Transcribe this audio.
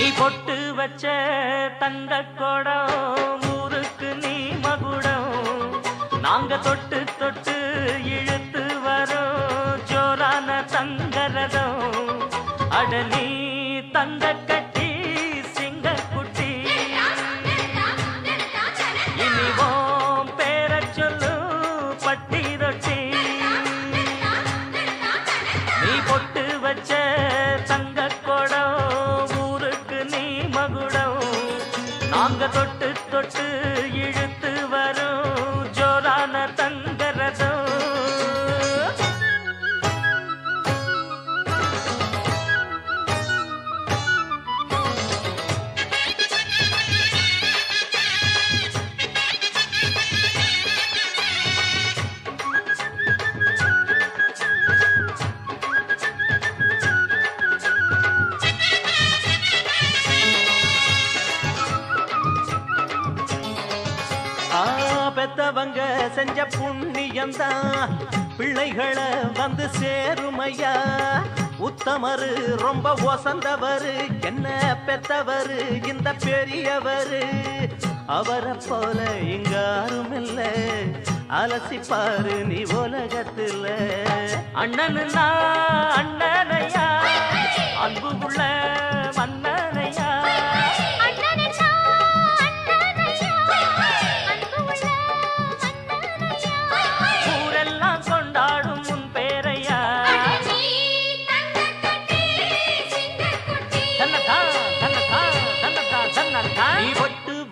நீ பொட்டு வச்ச தந்த கொடம் ஊருக்கு நீ மகுடம். நாங்க தொட்டு தொட்டு இழுத்து வரோம் ஜோரான தங்கரதம் அடலி நாங்க தொட்டு தொட்டு இழுத்து பெத்தவங்க செஞ்ச புண்ணியம்தான். பிள்ளைகளை வந்து சேருமையா? உத்தமரு ரொம்ப ஒசந்தவரு. என்ன பெத்தவரு இந்த பெரியவரு? அவரை போல இங்க யாரும் இல்ல. அலசிப்பாரு நீ உலகத்துல. அண்ணனுன்னா அண்ணனையா? அன்பு உள்ள மன்னனையா